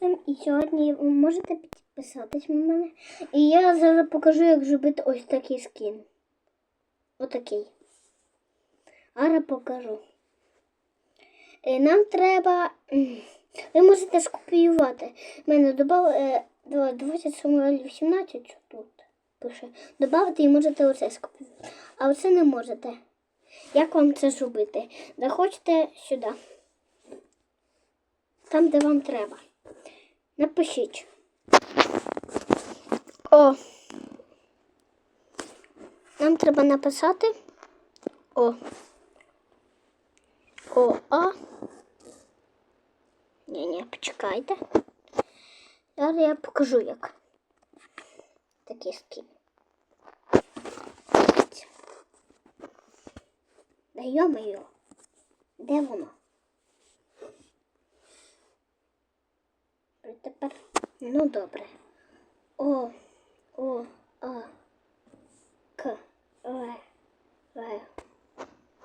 Максим, і сьогодні ви можете підписатись на мене. І я зараз покажу, як зробити ось такий скін. Отакий. Зараз покажу. Е, Нам треба. Ви можете скопіювати. У мене додав е, 2718 що тут пише. Добавити і можете оце скопіювати. А оце не можете. Як вам це зробити? Заходьте сюди. Там, де вам треба. Напишіть. О. Нам треба написати О. О, А. Ні, ні, почекайте. Зараз я покажу, як. Такий скін. Да йо-моє. Де воно? І Тепер. Ну добре. О, О, А, К, В, В,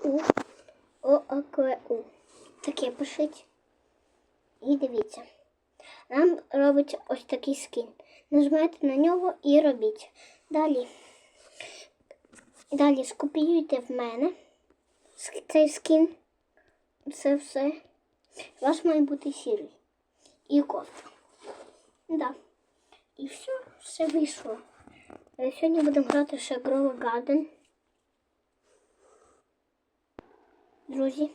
У, О, А, К, У. Таке пишіть. І дивіться. Нам робить ось такий скін. Нажимаєте на нього і робіть. Далі. Далі скопіюйте в мене цей скін. Це все. У вас має бути сірий. І кофта. Да. І все, все вийшло. Сьогодні будемо грати ще Grow Garden. Друзі.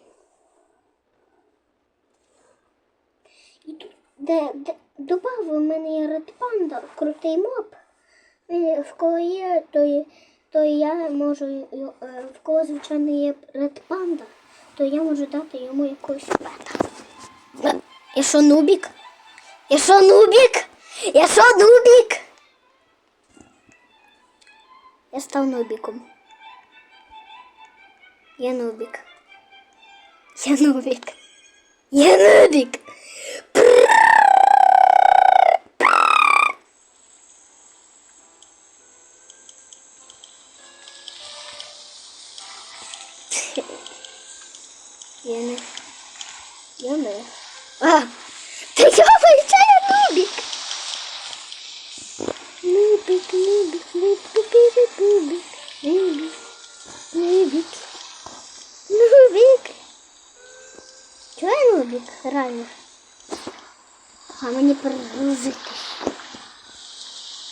І тут, де, де добавив у мене є Red Panda, крутий моб. В кого є, то, то я можу, е, в кого, звичайно, є Red Panda, то я можу дати йому якусь пета. Я що, нубік? Я що, нубік? Я що, нубік? Я став нубіком. Я нубік. Я нубік. Я нубік. Я не. Я не. А! Та я вивчаю нубік! Нубік, нубік, нубік, нубік, нубік, нубік, нубік, нубік. Чого я нубік? Реально. А мені перегрузити.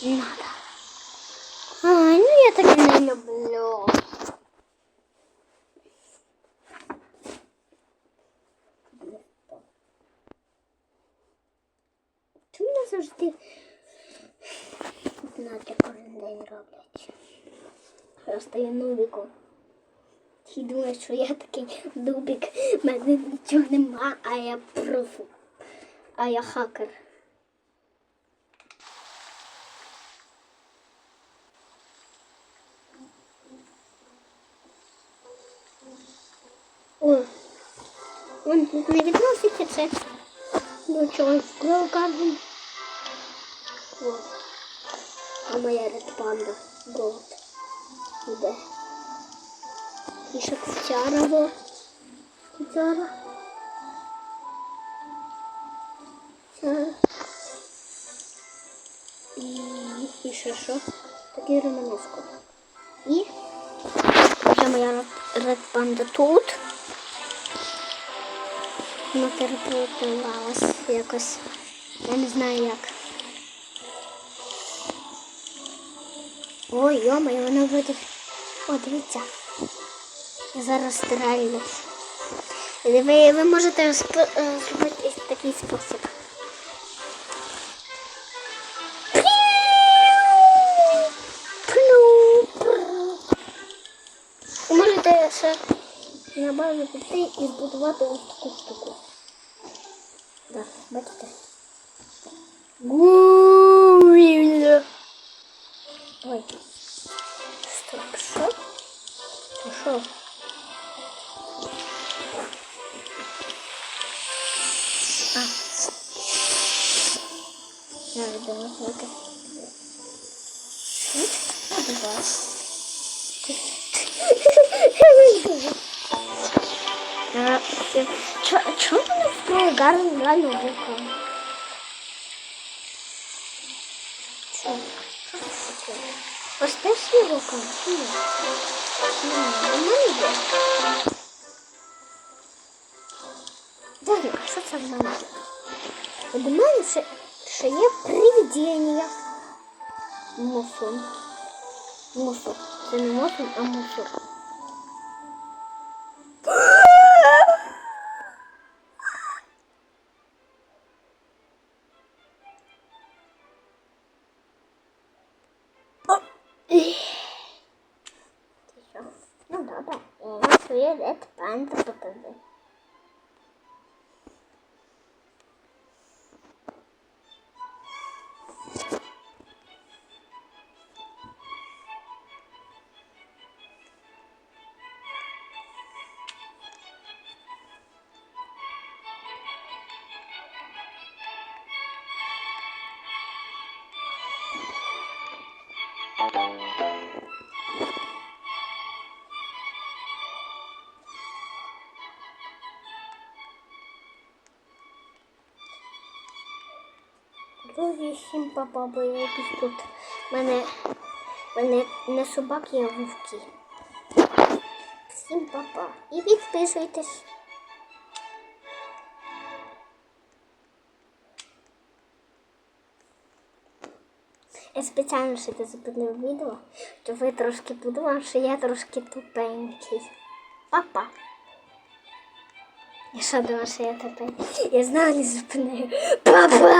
Не надо. А, ну я таке не люблю. Чому не завжди Надя кожен день роблять? Я стаю нубіком. І думаю, що я такий нубік, в мене нічого нема, а я профу. А я хакер. О, він тут не відноситься це до чогось. Голкарбон. Вот. А моя Panda Gold. Іде. І ще кутяра, во. Кутяра. І, і ще що? Такий романеско. І вже моя Panda тут. Вона переплуталась якось. Я не знаю як. Ой, йома, вона вроде. О, дивіться. Я зараз стрельну. Ви, ви можете е, зробити такий спосіб. Можете ще на базу піти і збудувати ось таку штуку. Да, бачите? Гуйля. Ой. Стоп, що? А що? А. Я видала звуки. А, два. А, Чому мене в гарно реально вулкан? вас теж є вулкан? Чи ні? Чи ні? У мене є. Далі, а що це в мене? От У мене ще, ще є привидіння. Мусор. Мусор. Це не мусор, а мусор. Ну добре, я своє ред покажи. Всім папа, бо я якийсь тут. У мене, мене не собак, є вовки. Всім папа. І підписуйтесь. Я спеціально ще це зупинив відео, щоб ви трошки подумали, що я трошки тупенький. Папа. Я що думав, що я тупенький? Я знаю, не зупинив. Папа!